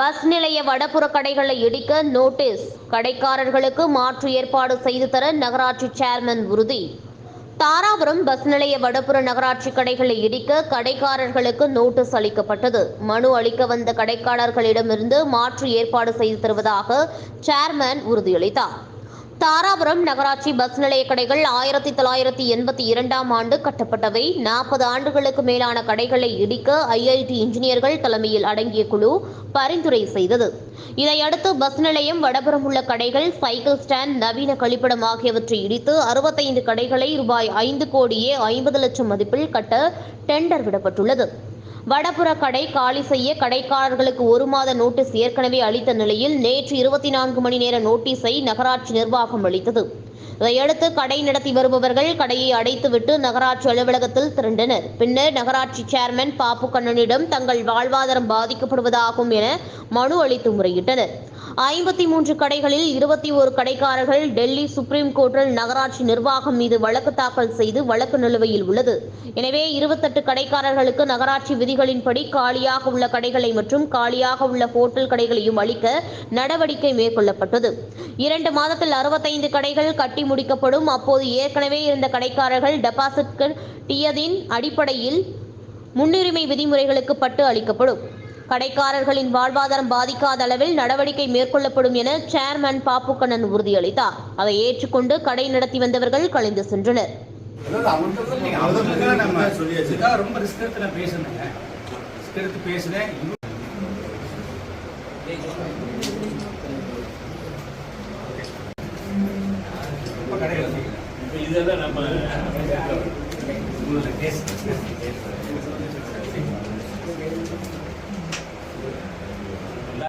Bus நிலைய வடப்புற கடைகளை இடிக்க நோட்டீஸ். கடைக்காரர்களுக்கு மாற்று ஏற்பாடு செய்து தர நகராட்சி சேர்மன் உறுதி. தாராபுரம் பஸ் நிலைய வடப்புற நகராட்சி கடைகளை இடிக்க கடைக்காரர்களுக்கு நோட்டீஸ் அளிக்கப்பட்டது. மனு அளிக்க வந்த கடைக்காரர்களிடமிருந்து மாற்று ஏற்பாடு செய்து தருவதாக சேர்மன் உறுதியளித்தார். தாராபுரம் நகராட்சி பஸ் நிலைய கடைகள் ஆயிரத்தி தொள்ளாயிரத்தி எண்பத்தி இரண்டாம் ஆண்டு கட்டப்பட்டவை. நாற்பது ஆண்டுகளுக்கு மேலான கடைகளை இடிக்க ஐஐடி இன்ஜினியர்கள் தலைமையில் அடங்கிய குழு பரிந்துரை செய்தது. இதையடுத்து பஸ் நிலையம் வடபுறம் உள்ள கடைகள் சைக்கிள் ஸ்டாண்ட் நவீன கழிப்பிடம் ஆகியவற்றை இடித்து அறுபத்தைந்து கடைகளை ரூபாய் ஐந்து கோடியே ஐம்பது லட்சம் மதிப்பில் கட்ட டெண்டர் விடப்பட்டுள்ளது. வடபுற கடை காலி செய்ய கடைக்காரர்களுக்கு ஒரு மாத நோட்டீஸ் ஏற்கனவே அளித்த நிலையில் நேற்று இருபத்தி நான்கு மணி நேர நோட்டீஸை நகராட்சி நிர்வாகம் அளித்தது. இதையடுத்து கடை நடத்தி வருபவர்கள் கடையை அடைத்துவிட்டு நகராட்சி அலுவலகத்தில் திரண்டனர். பின்னர் நகராட்சி சேர்மன் பாப்பு கண்ணனிடம் தங்கள் வாழ்வாதாரம் பாதிக்கப்படுவதாகும் என மனு அளித்து முறையிட்டனர். ஐம்பத்தி மூன்று கடைகளில் இருபத்தி ஒரு கடைக்காரர்கள் டெல்லி சுப்ரீம் கோர்ட்டில் நகராட்சி நிர்வாகம் மீது வழக்கு தாக்கல் செய்து வழக்கு நிலுவையில் உள்ளது. எனவே இருபத்தெட்டு கடைக்காரர்களுக்கு நகராட்சி விதிகளின்படி காலியாக உள்ள கடைகளை மற்றும் காலியாக உள்ள ஹோட்டல் கடைகளையும் அளிக்க நடவடிக்கை மேற்கொள்ளப்பட்டது. இரண்டு மாதத்தில் அறுபத்தைந்து கடைகள் கட்டி முடிக்கப்படும். அப்போது ஏற்கனவே இருந்த கடைக்காரர்கள் டெபாசிட் டியதின் அடிப்படையில் முன்னுரிமை விதிமுறைகளுக்கு பட்டு அளிக்கப்படும். கடைக்காரர்களின் வாழ்வாதாரம் பாதிக்காத அளவில் நடவடிக்கை மேற்கொள்ளப்படும் என சேர்மன் பாப்புக்கண்ணன் உறுதியளித்தார். அதை ஏற்றுக்கொண்டு கடை நடத்தி வந்தவர்கள் கலைந்து சென்றனர். இதெல்லாம் நம்ம